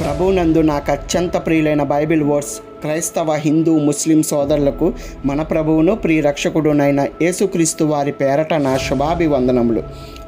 ప్రభునందు నాకు అత్యంత ప్రియులైన బైబిల్ వర్డ్స్ క్రైస్తవ హిందూ ముస్లిం సోదరులకు మన ప్రభువును ప్రియరక్షకుడునైన యేసుక్రీస్తు వారి పేరట నా శుభాభివందనములు.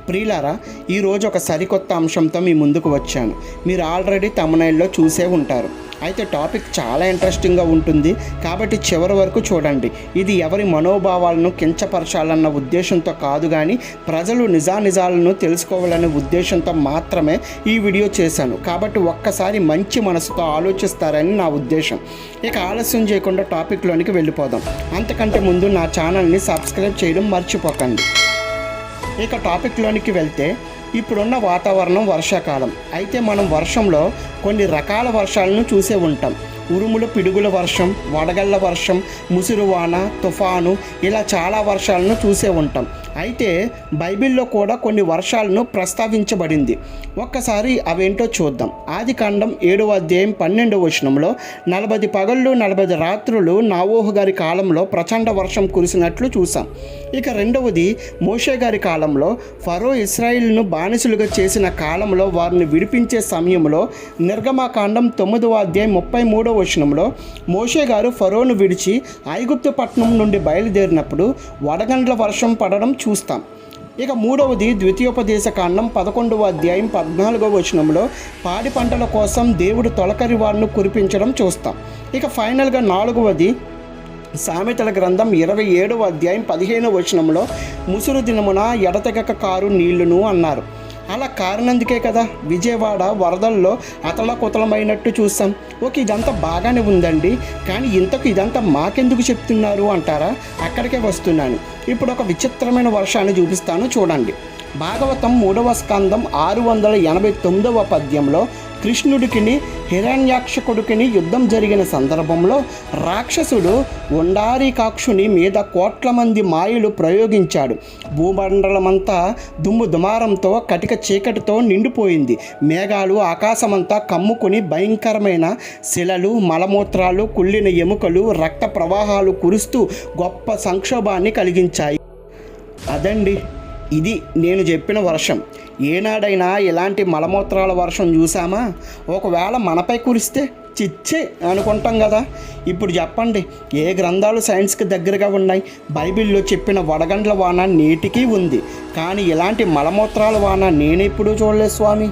ప్రియులారా ఈరోజు ఒక సరికొత్త అంశంతో మీ ముందుకు వచ్చాను. మీరు ఆల్రెడీ తమనైల్లో చూసే ఉంటారు. అయితే టాపిక్ చాలా ఇంట్రెస్టింగ్గా ఉంటుంది. కాబట్టి చివరి వరకు చూడండి. ఇది ఎవరి మనోభావాలను కించపరచాలన్న ఉద్దేశంతో కాదు కానీ ప్రజలు నిజానిజాలను తెలుసుకోవాలనే ఉద్దేశంతో మాత్రమే ఈ వీడియో చేశాను. కాబట్టి ఒక్కసారి మంచి మనసుతో ఆలోచిస్తారని నా ఉద్దేశం. ఇక ఆలస్యం చేయకుండా టాపిక్లోనికి వెళ్ళిపోదాం. అంతకంటే ముందు నా ఛానల్ని సబ్స్క్రైబ్ చేయడం మర్చిపోకండి. ఇక టాపిక్లోనికి వెళ్తే ఇప్పుడున్న వాతావరణం వర్షాకాలం. అయితే మనం వర్షంలో కొన్ని రకాల వర్షాలను చూసే ఉంటాం. ఉరుములు పిడుగుల వర్షం వడగళ్ళ వర్షం ముసురువాన తుఫాను ఇలా చాలా వర్షాలను చూసే ఉంటాం. అయితే బైబిల్లో కూడా కొన్ని వర్షాలను ప్రస్తావించబడింది. ఒక్కసారి అవేంటో చూద్దాం. ఆది కాండం ఏడవ అధ్యాయం పన్నెండవ వచనంలో నలభై పగళ్ళు నలభై రాత్రులు నావోహు గారి కాలంలో ప్రచండ వర్షం కురిసినట్లు చూసాం. ఇక రెండవది మోషే గారి కాలంలో ఫరో ఇస్రాయిల్ను బానిసలుగా చేసిన కాలంలో వారిని విడిపించే సమయంలో నిర్గమాకాండం తొమ్మిదవ అధ్యాయం ముప్పై మూడవ వచనంలో మోషే గారు ఫరోను విడిచి ఐగుప్తు పట్టణం నుండి బయలుదేరినప్పుడు వడగండ్ల వర్షం పడడం చూస్తాం. ఇక మూడవది ద్వితీయోపదేశ కాండం పదకొండవ అధ్యాయం పద్నాలుగవ వచనంలో పాడి పంటల కోసం దేవుడు తొలకరి వారిని కురిపించడం చూస్తాం. ఇక ఫైనల్గా నాలుగవది సామెతల గ్రంథం ఇరవై ఏడవ అధ్యాయం పదిహేనవ వచనంలో ముసురు దినమున ఎడతెగక కారు నీళ్ళును అన్నారు. అలా కారణందుకే కదా విజయవాడ వరదల్లో అతలకుతలమైనట్టు చూస్తాం ఓకే ఇదంతా బాగానే ఉందండి కానీ ఇంతకు ఇదంతా మాకెందుకు చెప్తున్నారు అంటారా? అక్కడికే వస్తున్నాను. ఇప్పుడు ఒక విచిత్రమైన వర్షాన్ని చూపిస్తాను చూడండి. భాగవతం మూడవ స్కందం ఆరు వందల ఎనభై తొమ్మిదవ పద్యంలో కృష్ణుడికిని హిరణ్యాక్షకుడికిని యుద్ధం జరిగిన సందర్భంలో రాక్షసుడు ఉండారికాక్షుని మీద కోట్ల మంది మాయలు ప్రయోగించాడు. భూమండలమంతా దుమ్ము దుమారంతో కటిక చీకటితో నిండిపోయింది. మేఘాలు ఆకాశమంతా కమ్ముకొని భయంకరమైన శిలలు మలమూత్రాలు కుళ్ళిన ఎముకలు రక్త ప్రవాహాలు కురుస్తూ గొప్ప సంక్షోభాన్ని కలిగించాయి. అదండి ఇది నేను చెప్పిన వర్షం. ఏనాడైనా ఇలాంటి మలమూత్రాల వర్షం చూసామా ఒకవేళ మనపై కురిస్తే చిచ్చే అనుకుంటాం కదా. ఇప్పుడు చెప్పండి ఏ గ్రంథాలు సైన్స్కి దగ్గరగా ఉన్నాయి? బైబిల్లో చెప్పిన వడగండ్ల వాన నేటికీ ఉంది. కానీ ఇలాంటి మలమూత్రాల వాన నేనెప్పుడూ చూడలేదు స్వామి.